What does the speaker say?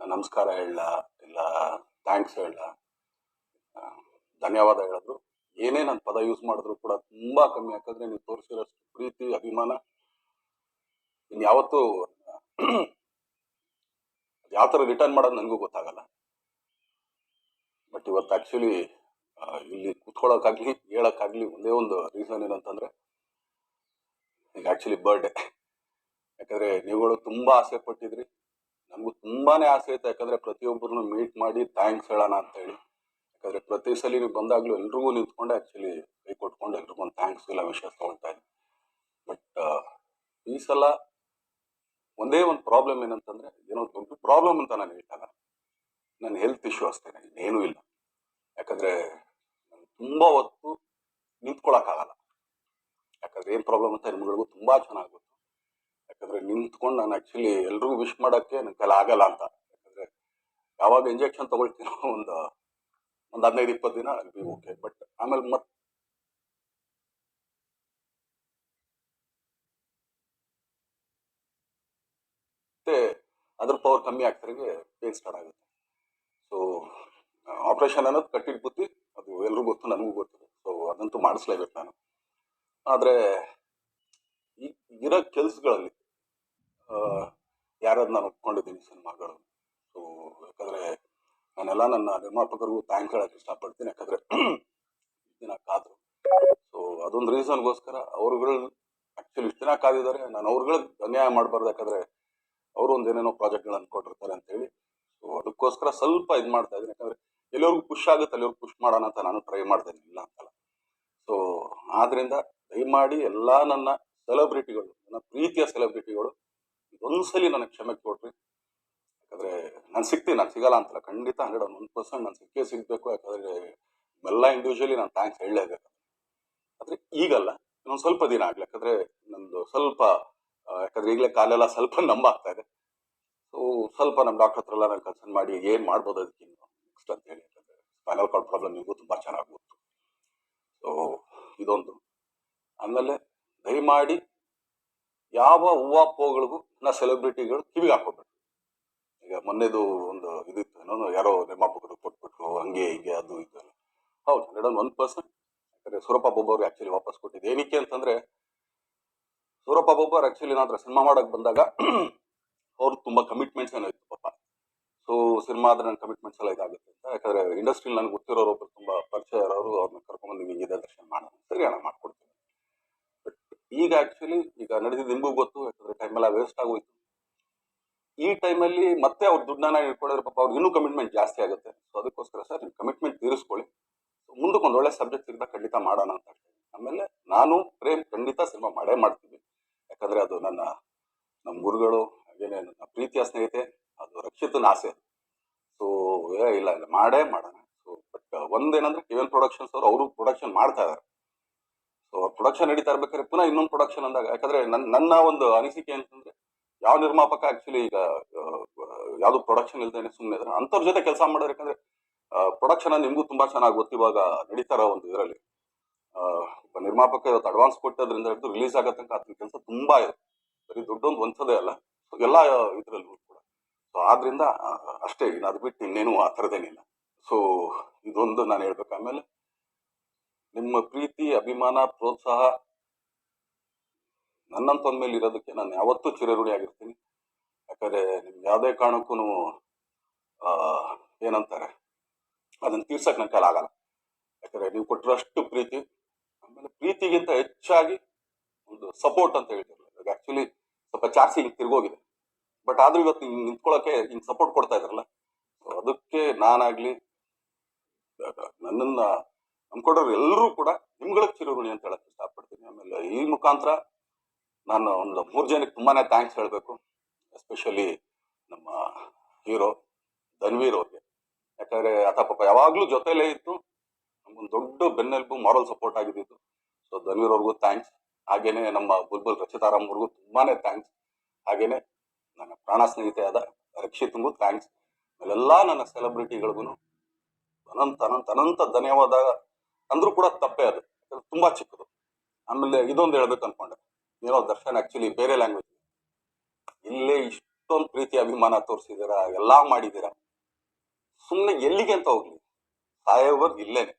ನಮಸ್ಕಾರ ಹೇಳ ಇಲ್ಲ ಥ್ಯಾಂಕ್ಸ್ ಹೇಳ ಧನ್ಯವಾದ ಹೇಳಿದ್ರು ಏನೇ ನನ್ನ ಪದ ಯೂಸ್ ಮಾಡಿದ್ರು ಕೂಡ ತುಂಬಾ ಕಮ್ಮಿ, ಯಾಕಂದರೆ ನೀವು ತೋರಿಸಿರೋಷ್ಟು ಪ್ರೀತಿ, ಅಭಿಮಾನ. ಇನ್ನು ಯಾವತ್ತು ಯಾವ ಥರ ರಿಟರ್ನ್ ಮಾಡೋದು ನನಗೂ ಗೊತ್ತಾಗಲ್ಲ. ಬಟ್ ಇವತ್ತು ಆ್ಯಕ್ಚುಲಿ ಇಲ್ಲಿ ಕೂತ್ಕೊಳ್ಳೋಕ್ಕಾಗಲಿ ಹೇಳೋಕ್ಕಾಗ್ಲಿ ಒಂದೇ ಒಂದು ರೀಸನ್ ಏನಂತಂದರೆ, ಈಗ ಆ್ಯಕ್ಚುಲಿ ಬರ್ಡೇ ಯಾಕಂದರೆ ನೀವುಗಳು ತುಂಬ ಆಸೆ ಪಟ್ಟಿದ್ರಿ. ನಮಗೂ ತುಂಬಾನೇ ಆಸೆ ಇತ್ತು ಯಾಕಂದ್ರೆ ಪ್ರತಿಯೊಬ್ಬರನ್ನು ಮೀಟ್ ಮಾಡಿ ಥ್ಯಾಂಕ್ಸ್ ಹೇಳೋಣ ಅಂತ ಹೇಳಿ. ಯಾಕಂದ್ರೆ ಪ್ರತಿ ಸಲ ನೀವು ಬಂದಾಗ್ಲೂ ಎಲ್ರಿಗೂ ನಿಂತ್ಕೊಂಡು ಆ್ಯಕ್ಚುಲಿ ಕೈ ಕೊಟ್ಕೊಂಡು ಎಲ್ರಿಗೂ ಒಂದು ಥ್ಯಾಂಕ್ಸ್ ಇಲ್ಲ ವಿಷಯ ತಗೊಳ್ತಾ ಇದ್ದೀನಿ. ಬಟ್ ಈ ಸಲ ಒಂದೇ ಒಂದು ಪ್ರಾಬ್ಲಮ್ ಏನಂತಂದ್ರೆ, ಏನೋ ದೊಡ್ಡ ಪ್ರಾಬ್ಲಮ್ ಅಂತ ನಾನು ಹೇಳ್ತಾಗ ನನ್ನ ಹೆಲ್ತ್ ಇಶ್ಯೂ ಅಷ್ಟೇ ಇನ್ನೇನೂ ಇಲ್ಲ. ಯಾಕಂದ್ರೆ ನಾನು ತುಂಬಾ ಹೊತ್ತು ನಿಂತ್ಕೊಳಕ್ಕಾಗಲ್ಲ. ಯಾಕಂದ್ರೆ ಏನ್ ಪ್ರಾಬ್ಲಮ್ ಅಂತ ನಿಮ್ಗಳಿಗೂ ತುಂಬಾ ಚೆನ್ನಾಗಿ ನಿಂತ್ಕೊಂಡು ನಾನು ಆಕ್ಚುಲಿ ಎಲ್ರಿಗೂ ವಿಶ್ ಮಾಡೋಕ್ಕೆ ನನ್ನ ಕೈಲಿ ಆಗಲ್ಲ ಅಂತ. ಯಾಕಂದ್ರೆ ಯಾವಾಗ ಇಂಜೆಕ್ಷನ್ ತಗೊಳ್ತೀನೋ ಒಂದು ಒಂದು ಹದಿನೈದು, ಇಪ್ಪತ್ತು ದಿನ ಅಲ್ಲಿ ಓಕೆ ಬಟ್ ಆಮೇಲೆ ಮತ್ತೆ ಅದ್ರ ಪವರ್ ಕಮ್ಮಿ ಆಗ್ತಾರೆ ಪೇನ್ ಸ್ಟಾರ್ಟ್ ಆಗುತ್ತೆ. ಸೊ ಆಪರೇಷನ್ ಅನ್ನೋದು ಕಟ್ಟಿಟ್ಟು ಬುತ್ತಿ ಅದು ಎಲ್ರಿಗೂ ಗೊತ್ತು, ನನಗೂ ಗೊತ್ತು. ಸೊ ಅದಂತೂ ಮಾಡಿಸ್ಲೇಬೇಕು ನಾನು. ಆದರೆ ಇರೋ ಕೆಲ್ಸಗಳಲ್ಲಿ ಯಾರಾದ್ರು ನಾನು ಒಪ್ಕೊಂಡಿದ್ದೀನಿ ಸಿನಿಮಾಗಳು. ಸೊ ಯಾಕಂದರೆ ನಾನೆಲ್ಲ ನನ್ನ ನಿರ್ಮಾಪಕರಿಗೂ ಥ್ಯಾಂಕ್ಸ್ ಹೇಳಕ್ಕೆ ಇಷ್ಟಪಡ್ತೀನಿ. ಯಾಕಂದರೆ ದಿನ ಕಾದ್ರು. ಸೊ ಅದೊಂದು ರೀಸನ್ಗೋಸ್ಕರ ಅವ್ರುಗಳು ಆ್ಯಕ್ಚುಲಿ ಇಷ್ಟು ದಿನ ಕಾದಿದ್ದಾರೆ. ನಾನು ಅವ್ರುಗಳಿಗೆ ಅನ್ಯಾಯ ಮಾಡಬಾರ್ದು. ಯಾಕಂದರೆ ಅವರು ಒಂದು ಏನೇನೋ ಪ್ರಾಜೆಕ್ಟ್ಗಳನ್ನು ಕೊಟ್ಟಿರ್ತಾರೆ ಅಂತೇಳಿ. ಸೊ ಅದಕ್ಕೋಸ್ಕರ ಸ್ವಲ್ಪ ಇದು ಮಾಡ್ತಾ ಇದ್ದೀನಿ. ಯಾಕಂದ್ರೆ ಎಲ್ಲರಿಗೂ ಖುಷ್ ಆಗುತ್ತೆ. ಅಲ್ಲಿವ್ರಿಗೆ ಖುಷ್ ಮಾಡೋಣ ಅಂತ ನಾನು ಟ್ರೈ ಮಾಡ್ತಾ ಇಲ್ಲ ಅಂತಲ್ಲ. ಸೊ ಆದ್ರಿಂದ ದಯಮಾಡಿ ಎಲ್ಲ ನನ್ನ ಸೆಲೆಬ್ರಿಟಿಗಳು ನನ್ನ ಪ್ರೀತಿಯ ಸೆಲೆಬ್ರಿಟಿಗಳು ಒಂದ್ಸಲಿ ನನಗೆ ಕ್ಷಮೆ ಕೊಡ್ರಿ. ಯಾಕಂದ್ರೆ ನಾನು ಸಿಗ್ತೀನಿ, ನಾನು ಸಿಗಲ್ಲ ಅಂತಲ್ಲ. ಖಂಡಿತ ಹಂಡ್ರೆಡ್ ಒನ್ ಪರ್ಸೆಂಟ್ ನಾನು ಸಿಕ್ಕೇ ಸಿಗ್ಬೇಕು. ಯಾಕಂದ್ರೆ ಎಲ್ಲ ಇಂಡಿವಿಜುವಲಿ ನಾನು ಥ್ಯಾಂಕ್ಸ್ ಹೇಳಲೇಬೇಕು. ಆದ್ರೆ ಈಗಲ್ಲ, ಇನ್ನೊಂದು ಸ್ವಲ್ಪ ದಿನ ಆಗ್ಲಿ. ಯಾಕಂದ್ರೆ ನಂದು ಸ್ವಲ್ಪ ಯಾಕಂದ್ರೆ ಈಗಲೇ ಕಾಲೆಲ್ಲ ಸ್ವಲ್ಪ ನಂಬಾಗ್ತಾ ಇದೆ. ಸೊ ಸ್ವಲ್ಪ ನಮ್ಮ ಡಾಕ್ಟರ್ ಹತ್ರ ಎಲ್ಲ ನಾನು ಕನ್ಸಲ್ಟ್ ಮಾಡಿ ಏನ್ ಮಾಡ್ಬೋದು ಅದಕ್ಕೆ ನೆಕ್ಸ್ಟ್ ಅಂತ ಹೇಳಿ. ಸ್ಪೈನಲ್ ಕಾರ್ಡ್ ಪ್ರಾಬ್ಲಮ್ ನಿಮಗೂ ತುಂಬಾ ಚೆನ್ನಾಗಿ ಗೊತ್ತು. ಸೊ ಇದೊಂದು. ಆಮೇಲೆ ದಯಮಾಡಿ ಯಾವ ಹೂವಾಪೋಗಳಿಗೂ ನಾ ಸೆಲೆಬ್ರಿಟಿಗಳು ಕಿವಿಗೆ ಹಾಕೋಬೇಕು ಈಗ ಮೊನ್ನೆದು ಒಂದು ಇದಿತ್ತು, ಏನೋ ಯಾರೋ ನಿರ್ಮಾಪಕರು ಕೊಟ್ಬಿಟ್ರು, ಹಂಗೆ ಹಿಂಗೆ ಅದು ಇದು ಎಲ್ಲ. ಹೌದು ಹಂಡ್ರೆಡ್ ಒನ್ ಪರ್ಸೆಂಟ್ ಯಾಕಂದ್ರೆ ಸೂರಪ್ಪ ಬೊಬ್ಬರು ಆಕ್ಚುಲಿ ವಾಪಸ್ ಕೊಟ್ಟಿದ್ದು. ಏನಕ್ಕೆ ಅಂತಂದ್ರೆ, ಸೂರಪ್ಪ ಬೊಬ್ಬರು ಆಕ್ಚುಲಿ ನಾನು ಸಿನಿಮಾ ಮಾಡಕ್ ಬಂದಾಗ ಅವ್ರು ತುಂಬಾ ಕಮಿಟ್ಮೆಂಟ್ಸ್ ಏನೋ ಇತ್ತು ಪಾಪ. ಸೊ ಸಿನಿಮಾ ಆದ್ರೆ ನನ್ನ ಕಮಿಟ್ಮೆಂಟ್ಸ್ ಎಲ್ಲ ಇದಾಗುತ್ತೆ ಅಂತ. ಯಾಕಂದ್ರೆ ಇಂಡಸ್ಟ್ರಿಲಿ ನನಗೆ ಗೊತ್ತಿರೋರು ಒಬ್ರು ತುಂಬಾ ಪರಿಚಯ ಇರೋರು ಅವ್ರನ್ನ ಕರ್ಕೊಂಡ್ಬಂದು ಹಿಂಗಿದೆ ದರ್ಶನ ಮಾಡೋಣ ಸರಿ ಅಣ್ಣ ಮಾಡ್ಕೊಡ್ತೀನಿ. ಬಟ್ ಈಗ ಆಕ್ಚುಲಿ ಈಗ ನಡೆದಿದ್ದು ನಿಮಗೂ ಗೊತ್ತು, ಯಾಕಂದ್ರೆ ಟೈಮ್ ಎಲ್ಲ ವೇಸ್ಟ್ ಆಗೋಯ್ತು. ಈ ಟೈಮಲ್ಲಿ ಮತ್ತೆ ಅವ್ರು ದುಡ್ಡನ್ನ ಇಟ್ಕೊಳ್ಳೋದ್ರ ಪಾಪ ಅವ್ರಿಗೆ ಇನ್ನೂ ಕಮಿಟ್ಮೆಂಟ್ ಜಾಸ್ತಿ ಆಗುತ್ತೆ. ಸೊ ಅದಕ್ಕೋಸ್ಕರ ಸರ್ ನೀವು ಕಮಿಟ್ಮೆಂಟ್ ತೀರಿಸ್ಕೊಳ್ಳಿ. ಮುಂದಕ್ಕೆ ಒಂದು ಒಳ್ಳೆ ಸಬ್ಜೆಕ್ಟ್ ಸಿಗ್ತಾ ಖಂಡಿತ ಮಾಡೋಣ ಅಂತ ಹೇಳ್ತೀನಿ. ಆಮೇಲೆ ನಾನು ಪ್ರೇಮ್ ಖಂಡಿತ ಸಿನಿಮಾ ಮಾಡೇ ಮಾಡ್ತೀನಿ. ಯಾಕಂದ್ರೆ ಅದು ನನ್ನ ನಮ್ಮ ಗುರುಗಳು, ಹಾಗೇನೆ ನನ್ನ ಪ್ರೀತಿಯ ಸ್ನೇಹಿತೆ, ಅದು ರಕ್ಷಿತನ ಆಸೆ. ಸೊ ಇಲ್ಲ ಇಲ್ಲ, ಮಾಡೇ ಮಾಡೋಣ. ಸೊ ಬಟ್ ಒಂದೇನಂದ್ರೆ ಕೆ ಎನ್ ಪ್ರೊಡಕ್ಷನ್ಸ್ ಅವರು ಅವರು ಪ್ರೊಡಕ್ಷನ್ ಮಾಡ್ತಾ ಇದ್ದಾರೆ ಸೊ ಪ್ರೊಡಕ್ಷನ್ ನಡೀತಾ ಇರ್ಬೇಕಾದ್ರೆ ಪುನಃ ಇನ್ನೊಂದು ಪ್ರೊಡಕ್ಷನ್ ಅಂದಾಗ, ಯಾಕಂದ್ರೆ ನನ್ನ ಒಂದು ಅನಿಸಿಕೆ ಅಂತಂದ್ರೆ, ಯಾವ ನಿರ್ಮಾಪಕ ಆಕ್ಚುಲಿ ಈಗ ಯಾವ್ದು ಪ್ರೊಡಕ್ಷನ್ ಇಲ್ದೇನೆ ಸುಮ್ಮನೆ ಇದ್ರೆ, ಅಂಥವ್ರ ಜೊತೆ ಕೆಲಸ ಮಾಡೋರು ಯಾಕಂದ್ರೆ ಪ್ರೊಡಕ್ಷನ್ ನಿಮಗೂ ತುಂಬಾ ಚೆನ್ನಾಗಿ ಗೊತ್ತಿವಾಗ ಇರೋ ಒಂದು ಇದರಲ್ಲಿ. ಒಬ್ಬ ನಿರ್ಮಾಪಕ ಇವತ್ತು ಅಡ್ವಾನ್ಸ್ ಕೊಟ್ಟದ್ರಿಂದ ಹಿಡಿದು ರಿಲೀಸ್ ಆಗೋ ತನಕ ಅದ್ರ ಕೆಲಸ ತುಂಬಾ ಇದೆ. ಬರೀ ದೊಡ್ಡೊಂದು ಒಂದ್ಸದೇ ಅಲ್ಲ ಎಲ್ಲ ಇದ್ರಲ್ಲೂ ಕೂಡ. ಸೊ ಆದ್ರಿಂದ ಅಷ್ಟೇ ಅದು ಬಿಟ್ಟು ಇನ್ನೇನು ಆ ಥರದೇನಿಲ್ಲ. ಸೊ ಇದೊಂದು ನಾನು ಹೇಳ್ಬೇಕು ಆಮೇಲೆ ನಿಮ್ಮ ಪ್ರೀತಿ, ಅಭಿಮಾನ, ಪ್ರೋತ್ಸಾಹ ನನ್ನಂತ ಮೇಲೆ ಇರೋದಕ್ಕೆ ನಾನು ಯಾವತ್ತೂ ಚಿರಋಣಿ ಆಗಿರ್ತೀನಿ. ಯಾಕಂದ್ರೆ ನಿಮ್ಗೆ ಯಾವುದೇ ಕಾರಣಕ್ಕೂ ಏನಂತಾರೆ, ಅದನ್ನ ತೀರ್ಸಕ್ ನನ್ನ ಆಗಲ್ಲ. ಯಾಕಂದ್ರೆ ನೀವು ಕೊಟ್ಟಿರೋಷ್ಟು ಪ್ರೀತಿ, ಆಮೇಲೆ ಪ್ರೀತಿಗಿಂತ ಹೆಚ್ಚಾಗಿ ಒಂದು ಸಪೋರ್ಟ್ ಅಂತ ಹೇಳ್ತಿರಲ್ಲ. ಆಕ್ಚುಲಿ ಸ್ವಲ್ಪ ಜಾಸ್ತಿ ಹಿಂಗೆ ತಿರ್ಗೋಗಿದೆ. ಬಟ್ ಆದ್ರೂ ಇವತ್ತು ಹಿಂಗೆ ನಿಂತ್ಕೊಳ್ಳೋಕೆ ಹಿಂಗೆ ಸಪೋರ್ಟ್ ಕೊಡ್ತಾ ಇದ್ರಲ್ಲ ಅದಕ್ಕೆ ನಾನಾಗ್ಲಿ ನನ್ನನ್ನ ನಂಬ್ಕೊಡೋರು ಎಲ್ಲರೂ ಕೂಡ ನಿಮ್ಗಳಿಗೆ ಚಿರಋಣಿ ಅಂತ ಹೇಳಕ್ ಇಷ್ಟಪಡ್ತೀನಿ. ಆಮೇಲೆ ಈ ಮುಖಾಂತರ ನಾನು ಒಂದು ಮೂರು ಜನಕ್ಕೆ ತುಂಬಾನೇ ಥ್ಯಾಂಕ್ಸ್ ಹೇಳಬೇಕು. ಎಸ್ಪೆಷಲಿ ನಮ್ಮ ಹೀರೋ ಧನ್ವೀರ್ ಅವ್ರಿಗೆ. ಯಾಕಂದ್ರೆ ಆತ ಪಾಪ ಯಾವಾಗ್ಲೂ ಜೊತೆಲೇ ಇತ್ತು ನಮ್ಗೊಂದು ದೊಡ್ಡ ಬೆನ್ನೆಲುಬು ಮಾರಲ್ ಸಪೋರ್ಟ್ ಆಗಿದ್ದು ಸೊ ಧನ್ವೀರ್ ಅವ್ರಿಗೂ ಥ್ಯಾಂಕ್ಸ್ ಹಾಗೇನೆ ನಮ್ಮ ಬುಲ್ಬುಲ್ ರಚಿತಾರಾಮ್ ಅವ್ರಿಗೂ ತುಂಬಾನೇ ಥ್ಯಾಂಕ್ಸ್ ಹಾಗೇನೆ ನನ್ನ ಪ್ರಾಣ ಸ್ನೇಹಿತೆಯಾದ ರಕ್ಷಿತ್ಗೂ ಥ್ಯಾಂಕ್ಸ್ ಆಮೇಲೆಲ್ಲ ನನ್ನ ಸೆಲೆಬ್ರಿಟಿಗಳಿಗೂ ಅನಂತ ಅನಂತ ಅನಂತ ಧನ್ಯವಾದ ಅಂದ್ರೂ ಕೂಡ ತಪ್ಪೇ ಅದು. ತುಂಬಾ ಚಿಕ್ಕದು. ಆಮೇಲೆ ಇದೊಂದು ಹೇಳ್ಬೇಕು ಅನ್ಕೊಂಡೆ. ಏನೋ ದರ್ಶನ್ ಆಕ್ಚುಲಿ ಬೇರೆ ಲ್ಯಾಂಗ್ವೇಜ್ ಇಲ್ಲೇ ಇಷ್ಟೊಂದು ಪ್ರೀತಿ, ಅಭಿಮಾನ ತೋರಿಸಿದ್ದೀರಾ ಎಲ್ಲಾ ಮಾಡಿದ್ದೀರಾ ಸುಮ್ಮನೆ ಎಲ್ಲಿಗೆ ಅಂತ ಹೋಗ್ಲಿ. ಸಾಯೋವರ್ಗ್ ಇಲ್ಲೇನೆ.